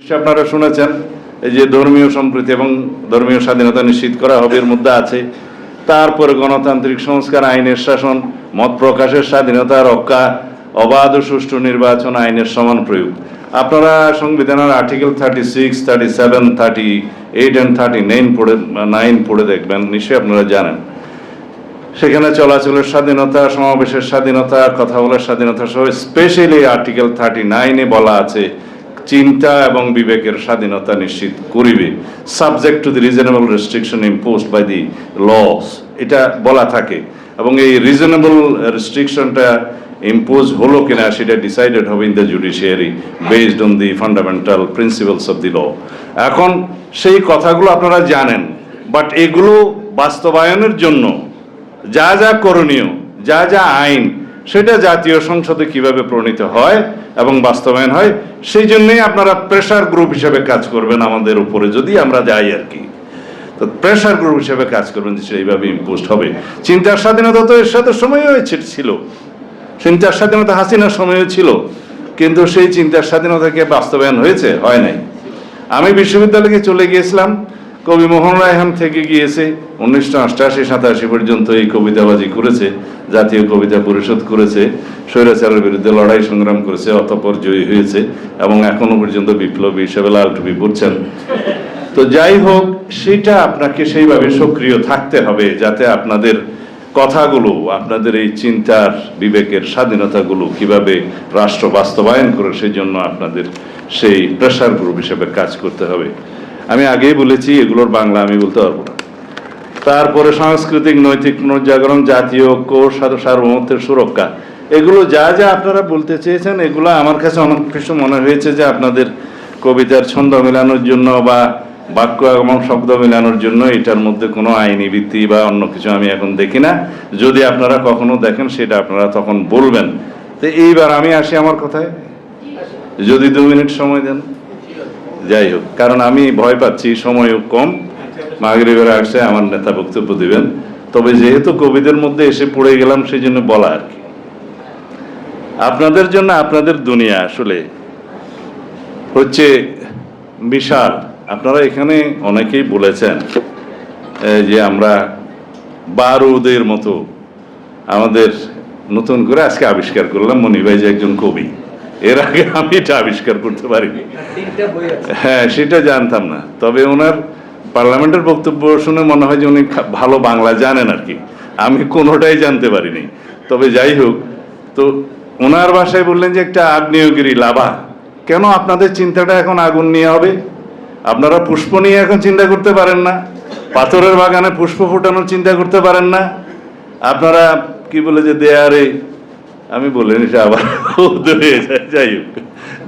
আপনারা শুনেছেন, এই যে ধর্মীয় সম্প্রীতি এবং ধর্মীয় স্বাধীনতা নিশ্চিত করা হবে এর মধ্যে আছে। তারপরে গণতান্ত্রিক সংস্কার, আইনের শাসন, মত প্রকাশের স্বাধীনতা রক্ষা, অবাধ ও সুষ্ঠু নির্বাচন, আইনের সমান প্রয়োগ। আপনারা সংবিধানের article thirty six thirty seven thirty eight and thirty nine পড়ে নাইন পড়ে দেখবেন, নিশ্চয়ই আপনারা জানেন। সেখানে চলাচলের স্বাধীনতা, সমাবেশের স্বাধীনতা, কথা বলার স্বাধীনতা সহ স্পেশালি আর্টিকেল থার্টি নাইনে বলা আছে চিন্তা এবং বিবেকের স্বাধীনতা নিশ্চিত করিবে। Subject to the reasonable restriction impose by the laws এটা বলা থাকে। এবং এই রিজনেবল রেস্ট্রিকশনটা ইম্পোজ হলো কিনা সেটা ডিসাইডেড হবে in the judiciary based on the fundamental principles of the law এখন সেই কথাগুলো আপনারা জানেন বাট এগুলো বাস্তবায়নের জন্য যা যা করণীয়, যা যা আইন, সেটা জাতীয় সংসদে কীভাবে প্রণীত হয় এবং বাস্তবায়ন হয়, সেই জন্যই আপনারা প্রেশার গ্রুপ হিসেবে কাজ করবেন আমাদের উপরে, যদি আমরা যাই আর কি। তো প্রেশার গ্রুপ হিসেবে কাজ করবেন সেইভাবে ইম্পোস্ট হবে। চিন্তার স্বাধীনতা তো এর সাথে সময় হয়েছে ছিল চিন্তার স্বাধীনতা হাসিনার সময়ও ছিল। কিন্তু সেই চিন্তার স্বাধীনতাকে বাস্তবায়ন হয়েছে, হয় নাই। আমি বিশ্ববিদ্যালয়ে চলে গিয়েছিলাম। কবি মোহন রায়হান থেকে গিয়েছে, উনিশশো অষ্টাশি সাতাশি পর্যন্ত এই কবিতাবাজি করেছে, জাতীয় কবিতা পরিষদ করেছে, স্বৈরাচারের বিরুদ্ধে লড়াই সংগ্রাম করেছে, অতপর জয়ী হয়েছে, এবং এখনও পর্যন্ত বিপ্লবী হিসেবে লাল টুপি পড়ছেন তো যাই হোক, সেটা আপনাকে সেইভাবে সক্রিয় থাকতে হবে, যাতে আপনাদের কথাগুলো, আপনাদের এই চিন্তার বিবেকের স্বাধীনতাগুলো কীভাবে রাষ্ট্র বাস্তবায়ন করে সেই জন্য আপনাদের সেই প্রেশার গ্রুপ হিসেবে কাজ করতে হবে। আমি আগেই বলেছি, এগুলোর বাংলা আমি বলতে পারব না। তারপরে সাংস্কৃতিক, নৈতিক পুনর্জাগরণ, জাতীয় ঐক্য সার্বভৌমত্বের সুরক্ষা। এগুলো যা যা আপনারা বলতে চেয়েছেন, এগুলো আমার কাছে অনেক কিছু মনে হয়েছে যে আপনাদের কবিতার ছন্দ মেলানোর জন্য বা বাক্য এবং শব্দ মেলানোর জন্য এটার মধ্যে কোনো আইনি ভিত্তি বা অন্য কিছু আমি এখন দেখি না। যদি আপনারা কখনো দেখেন, সেটা আপনারা তখন বলবেন। তো এইবার আমি আসি আমার কথায়? যদি দু মিনিট সময় দেন। যাই হোক কারণ আমি ভয় পাচ্ছি, সময়ও কম। মাগরিবের আসছে আমার নেতা বক্তব্য দিবেন। তবে যেহেতু কবিদের মধ্যে এসে পড়ে গেলাম সেই জন্য বলা আর কি। আপনাদের জন্য আপনাদের দুনিয়া আসলে হচ্ছে বিশাল। আপনারা এখানে অনেকেই বলেছেন যে আমরা বারুদের মতো আমাদের নতুন করে আজকে আবিষ্কার করলাম। মনি ভাই যে একজন কবি। এর আগে আমি এটা আবিষ্কার করতে পারিনি। হ্যাঁ সেটা জানতাম না। তবে ওনার পার্লামেন্টের বক্তব্য শুনে মনে হয় যে উনি ভালো বাংলা জানেন আর কি। আমি কোনোটাই জানতে পারিনি। তবে যাই হোক তো ওনার ভাষায় বললেন যে একটা আগ্নেয়গিরি লাভা। কেন আপনাদের চিন্তাটা এখন আগুন নিয়ে হবে? আপনারা পুষ্প নিয়ে এখন চিন্তা করতে পারেন না। পাথরের বাগানে পুষ্প ফোটানোর চিন্তা করতে পারেন না। আপনারা কি বলে যে দেয়ারে আমি বলিনি এটা আবার যাই হোক।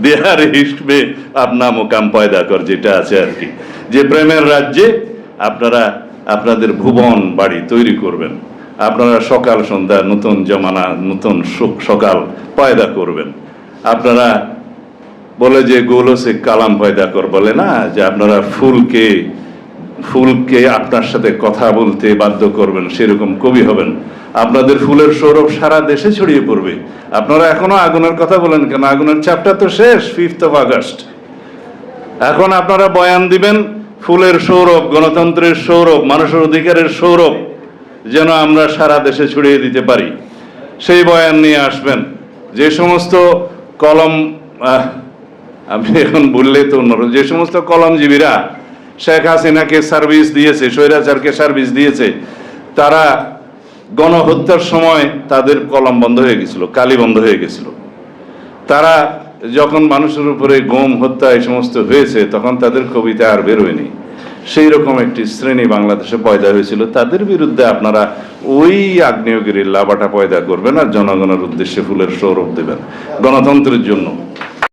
দেয়ারে হিসবে আপনা মোকাম পয়দা কর, যেটা আছে আর কি। যে প্রেমের রাজ্যে আপনারা, আপনাদের ভুবন বাড়ি তৈরি করবেন। আপনারা সকাল, সন্ধ্যা, নতুন জমানা, নতুন সুখ সকাল পয়দা করবেন। আপনারা বলে যে গোলো সে কালাম পয়দা কর বলে না, যে আপনারা ফুলকে ফুলকে আপনার সাথে কথা বলতে বাধ্য করবেন, সেরকম কবি হবেন। আপনাদের ফুলের সৌরভ সারা দেশে ছড়িয়ে পড়বে। আপনারা এখনও আগুনের কথা বলেন কেন? আগুনের চ্যাপ্টার তো শেষ ফিফথ অফ আগস্ট এখন আপনারা বয়ান দিবেন, ফুলের সৌরভ, গণতন্ত্রের সৌরভ, মানুষের অধিকারের সৌরভ, যেন আমরা সারা দেশে ছড়িয়ে দিতে পারি। সেই বয়ান নিয়ে আসবেন। যে সমস্ত কলম আমি এখন বললে তো অন্য যে সমস্ত কলমজীবীরা শেখ হাসিনাকে সার্ভিস দিয়েছে, স্বৈরাচারকে সার্ভিস দিয়েছে, তারা গণহত্যার সময় তাদের কলম বন্ধ হয়ে গেছিল, কালি বন্ধ হয়ে গেছিল। তারা যখন মানুষের উপরে গম, হত্যা এই সমস্ত হয়েছে, তখন তাদের কবিতা আর বেরোয়নি সেই রকম একটি শ্রেণি বাংলাদেশে পয়দা হয়েছিল। তাদের বিরুদ্ধে আপনারা ওই আগ্নেয়গিরির লাভাটা পয়দা করবেন আর জনগণের উদ্দেশ্যে ফুলের সৌরভ দেবেন, গণতন্ত্রের জন্য।